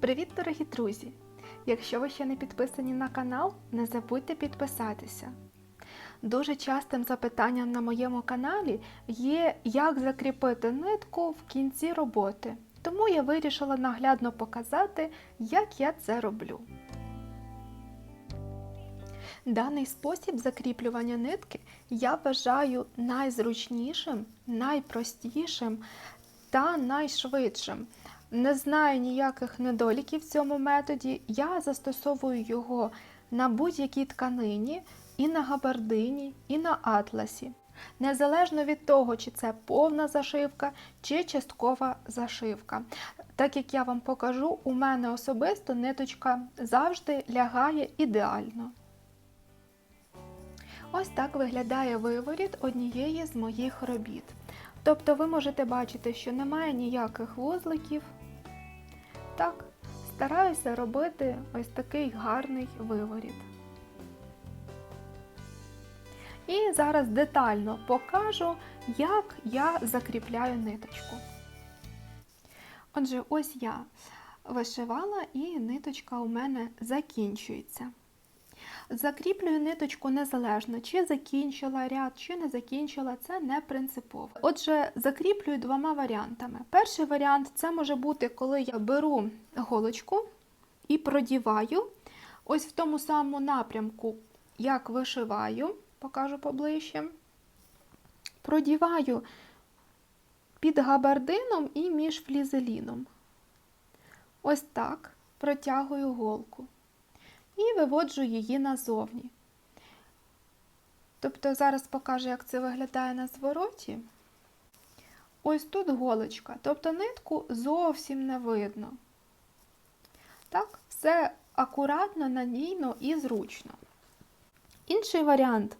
Привіт, дорогі друзі! Якщо ви ще не підписані на канал, не забудьте підписатися. Дуже частим запитанням на моєму каналі є, як закріпити нитку в кінці роботи. Тому я вирішила наглядно показати, як я це роблю. Даний спосіб закріплювання нитки я вважаю найзручнішим, найпростішим та найшвидшим. Не знаю ніяких недоліків в цьому методі. Я застосовую його на будь-якій тканині, і на габардині, і на атласі. Незалежно від того, чи це повна зашивка, чи часткова зашивка. Так як я вам покажу, у мене особисто ниточка завжди лягає ідеально. Ось так виглядає виворіт однієї з моїх робіт. Тобто ви можете бачити, що немає ніяких вузликів. Так, стараюся робити ось такий гарний виворіт. І зараз детально покажу, як я закріпляю ниточку. Отже, ось я вишивала і ниточка у мене закінчується. Закріплюю ниточку незалежно, чи закінчила ряд, чи не закінчила, це не принципово. Отже, закріплюю двома варіантами. Перший варіант це може бути, коли я беру голочку і продіваю ось в тому самому напрямку, як вишиваю, покажу поближче. Продіваю під габардином і між флізеліном. Ось так протягую голку і виводжу її назовні. Тобто зараз покажу, як це виглядає на звороті. Ось тут голочка, тобто нитку зовсім не видно. Так, все акуратно, надійно і зручно. Інший варіант,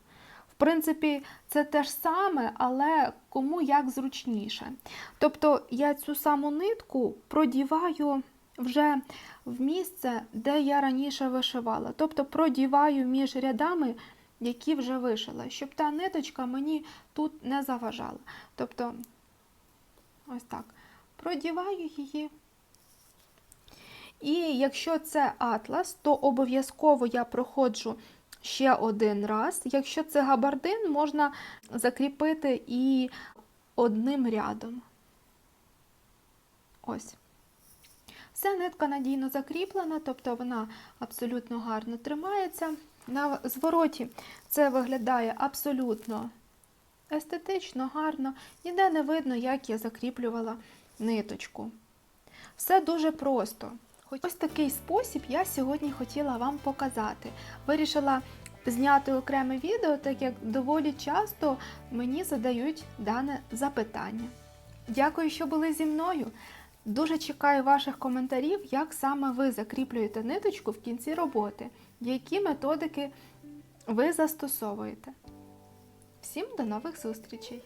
в принципі, це те ж саме, але кому як зручніше. Тобто я цю саму нитку продіваю вже в місце, де я раніше вишивала. Тобто продіваю між рядами, які вже вишила, щоб та ниточка мені тут не заважала. Тобто, ось так, продіваю її. І якщо це атлас, то обов'язково я проходжу ще один раз. Якщо це габардин, можна закріпити і одним рядом. Ось. Вся нитка надійно закріплена, тобто вона абсолютно гарно тримається. На звороті це виглядає абсолютно естетично, гарно, ніде не видно, як я закріплювала ниточку. Все дуже просто. Ось такий спосіб я сьогодні хотіла вам показати. Вирішила зняти окреме відео, так як доволі часто мені задають дане запитання. Дякую, що були зі мною. Дуже чекаю ваших коментарів, як саме ви закріплюєте ниточку в кінці роботи, які методики ви застосовуєте. Всім до нових зустрічей!